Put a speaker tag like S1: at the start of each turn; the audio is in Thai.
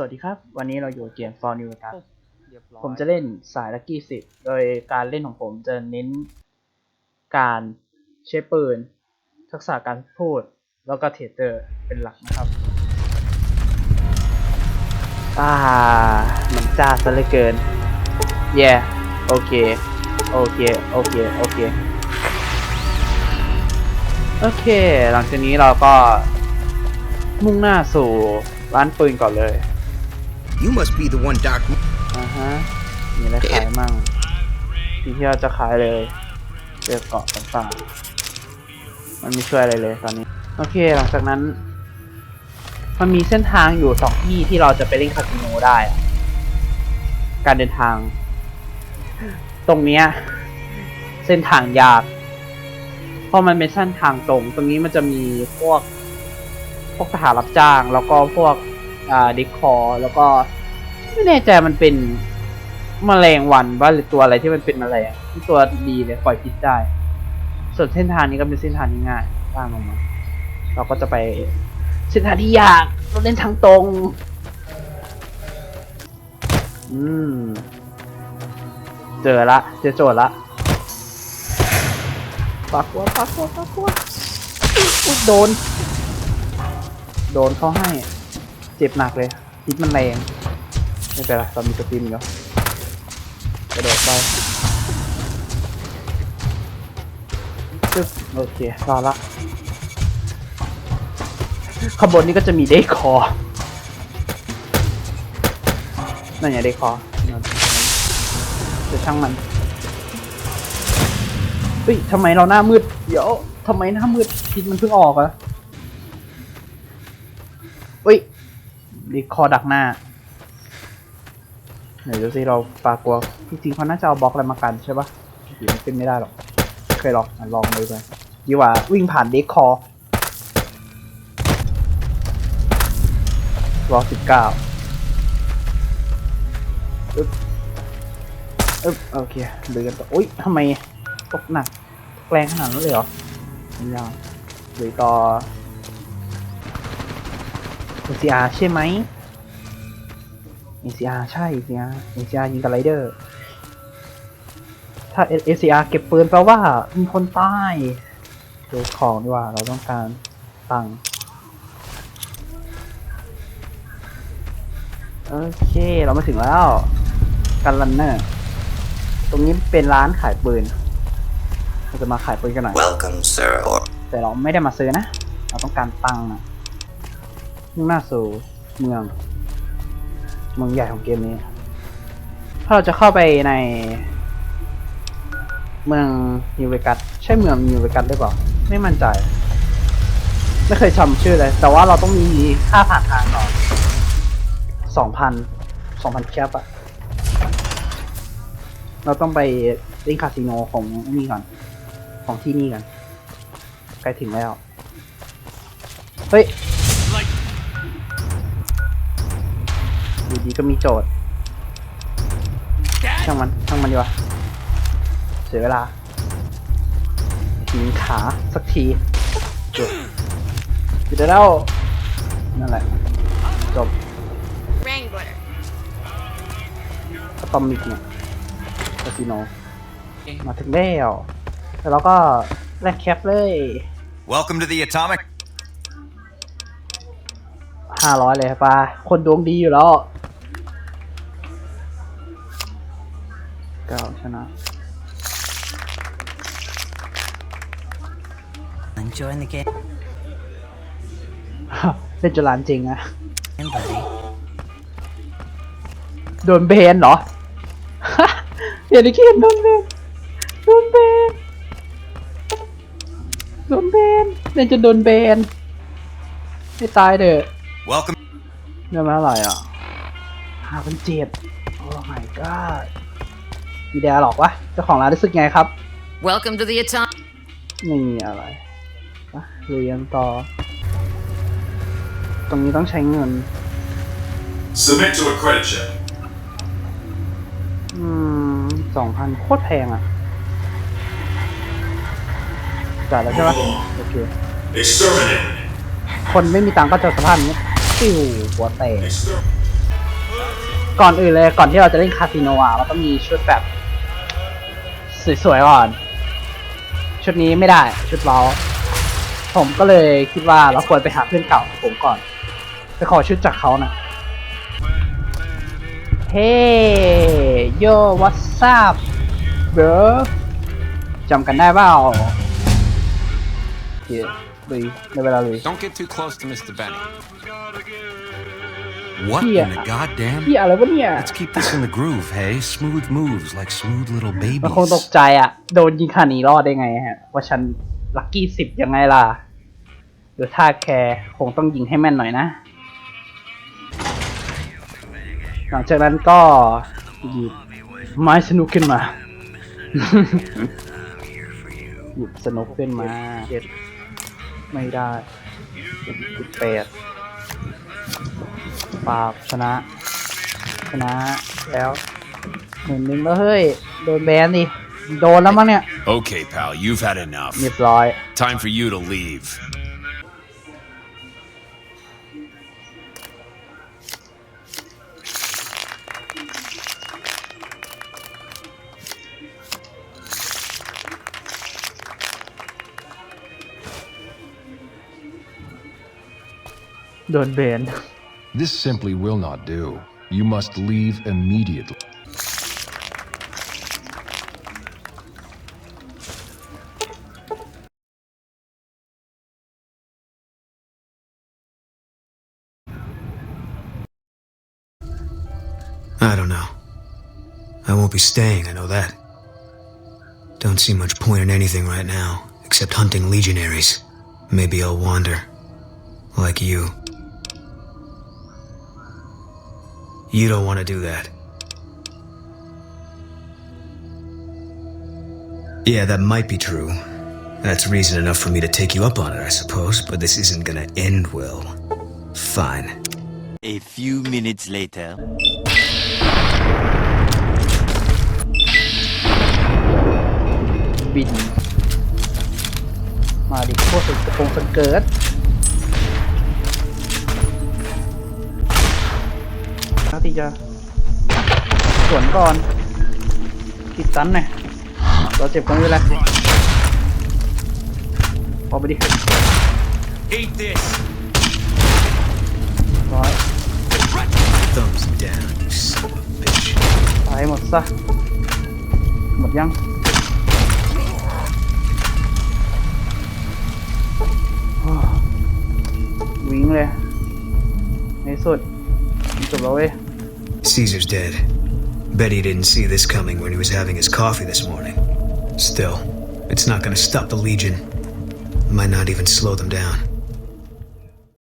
S1: สวัสดีครับ วันนี้เราอยู่เกม For New ครับ
S2: เรียบร้อย
S1: ผมจะเล่นสายลักกี้สิบโดยการเล่นของผมจะเน้นการใช้ปืน ทักษะการพูด แล้วก็เทเตอร์เป็นหลักนะครับ อ่า มันจ้าซะเหลือเกิน แย่โอเค โอเค โอเค โอเค โอเค หลังจากนี้เราก็มุ่งหน้าสู่ร้านปืนก่อนเลย
S3: You must be the one Doc.
S1: อ่าฮะมีอะไรขายมั่งที่ที่เราจะขายเลยเลือเกาะต่างๆมันไม่ช่วยอะไรเลยตอนนี้ โอเคหลังจากนั้น มันมีเส้นทางอยู่สองที่ที่เราจะไปเล่นคาสิโนได้อะการเดินทาง ตรงเนี้ยเส้นทางยากเพราะมันเป็นเส้นทางตรง ตรงนี้มันจะมีพวกพวกทหารรับจ้าง แล้วก็พวก อ่าดิคอแล้วก็ ไม่แน่ใจมันเป็นมแมลงวันว่าหรือตัวอะไรที่มันเป็นแมลงที่ตัวดีเลยปล่อยพิษได้ ส่วนเส้นทางนี้ก็เป็นเส้นทางที่ง่ายตามลงมาเราก็จะไปเส้นทางที่ยากเราเล่นทางตรง อืม เจอละ เจอโจทย์ละปากกัวปากกัวปากกัวอุ๊ยโดน โดนเขาให้ เจ็บหนักเลยพิษมันแรงไม่เป็นไรเรามีสปินอยู่กระโดดไปจึ๊บโอเครอละขบวนนี้ก็จะมีเดคอ นั่นไงเดคอร์นั่นจะช่างมันเฮ้ยทำไมเราหน้ามืด เดี๋ยวทำไมหน้ามืดพิษมันเพิ่งออกอะ ดีคอดักหน้าไหนดูสิเราปากลัวจริงๆเขาน่าจะเอาบล็อกอะไรมากันใช่ปะหรือมันเป็นไม่ได้หรอกเคยลองอะลองดูไปดีกว่าวิ่งผ่านเด็กคอรอสิบเก้าอึ๊บอึ๊บโอเคเดูกันต่ออุ้ยทำไมตกหนักแรงขนาดนั้นเลยเหรอไม่ยากหรือต่อ CR ใช่ไหม ACR ใช่ ACR ACR ยิงกับไรเดอร์ ถ้า ACR เก็บปืนแปลว่ามีคนตายเจอของดีกว่า เราต้องการตังค์โอเค เรามาถึงแล้วกันลันเนอร์ตรงนี้เป็นร้านขายปืนเราจะมาขายปืนกันหน่อย
S3: Welcome, sir.
S1: แต่เราไม่ได้มาซื้อนะ เราต้องการตังค์นะ มุ่งหน้าสู่เมือง เมืองใหญ่ของเกมนี้ ถ้าเราจะเข้าไปใน เมืองนิวเวกัสใช่เมืองนิวเวกัสหรือเปล่า ไม่มั่นใจ ไม่เคยจำชื่อเลย แต่ว่าเราต้องมีค่าผ่านทางก่อนสองพันสองพันแคปอะเราต้องไปเล่นคาสิโนของนี่ก่อน ของที่นี่กันใกล้ถึงแล้ว เฮ้ย อยู่ดีก็มีโจทย์ ช่างมัน ช่างมันดีกว่า เสียเวลาหิงขาสักทีจบอยู่ได้แล้วนั่นแหละ จบ
S4: Wrangler.
S1: อะตอมิกเนี่ยคาสิโน มาถึงแล้วแล้วเราก็แลกแคปเลย
S5: Welcome to the Atomic.
S1: ห้าร้อยเลยป่ะคนดวงดีอยู่แล้ว ชนะ
S6: Enjoying the game,
S1: เล่นจนลานจริงอะ
S6: buddy.
S1: โดนเบนเหรอ เดี๋ยวนี้คิดโดนเบนโดนเบนโดนเบนเล่นจนโดนเบนไม่ตายเด้อ
S5: Welcome.
S1: เงินมาเท่าไหร่อะห้าพันเจ็ดโอ้ my god มีแดร์หรอกวะเจ้าของร้านรู้สึกไงครับ
S4: Welcome to the Atomic.
S1: ไม่มีอะไรปะเรียนต่อ ตรงนี้ต้องใช้เงิน
S7: Submit to a credit check.
S1: อืมสองพันโคตรแพงอะ จ่ายแล้วใช่ปะโอเค
S7: Exterminate.
S1: คนไม่มีตังค์ก็จะสภาพนี้ปิ้วหัวแตก
S7: Exterminate.
S1: ก่อนอื่นเลยก่อนที่เราจะเล่นคาสิโนอะเราต้องมีชุดแบบ สวยๆก่อน ชุดนี้ไม่ได้ชุดเราผมก็เลยคิดว่าเราควรไปหาเพื่อนเก่าของผมก่อน ไปขอชุดจากเขาน่ะเฮ้โย what's up bro จำกันได้เปล่าโอเคลุยในเวลาลุย
S2: Don't get too close to Mr. Benny.
S5: What
S1: Yeah.
S5: in the goddamn?
S1: พี่อะไรวะเนี่ย
S5: Let's keep this in the groove, hey? Smooth moves like smooth little
S1: มันคงตก
S5: babies.
S1: ใจอะโดนยิงขาหนีรอดได้ไงฮะ ว่าฉันลัคกี้สิบยังไงล่ะหรือถ้าแคร์คงต้องยิงให้แม่นหน่อยนะ หลังจากนั้นก็หยิบไม้สนุกขึ้นมา หยิบสนุกขึ้นมาเจ็ดไม่ได้สิบแปด ปราบชนะ ชนะแล้วหนึ่งหนึ่งแล้วเฮ้ย โดนแบนดิโดนแล้วมั้งเนี่ย
S7: Okay, pal, you've had enough.
S1: เรียบร้อย
S7: Time for you to leave.
S1: Đồn โดนแบน
S8: This simply will not do. You must leave immediately.
S3: I don't know. I won't be staying, I know that. Don't see much point in anything right now, except hunting legionaries. Maybe I'll wander. Like you. You don't want to do that. Yeah, that might be true. That's reason enough for me to take you up on it, I suppose, but this isn't gonna end well. Fine.
S9: A few minutes later.
S1: บิน มาดิพวกสุดกระโปรงสเกิร์ ที่จะสวนก่อนติดตันหน่อยเราเจ็บกันไม่เป็นไรพอไปดิ
S7: Eat this!
S1: ร้อย
S3: Thumbs down, you son of a bitch.
S1: ตายหมดซะหมดยังวิ่งเลยในสุดจบแล้วเว้ย
S3: Caesar's dead. Bet he didn't see this coming when he was having his coffee this morning. Still, it's not gonna stop the Legion. Might not even slow them down.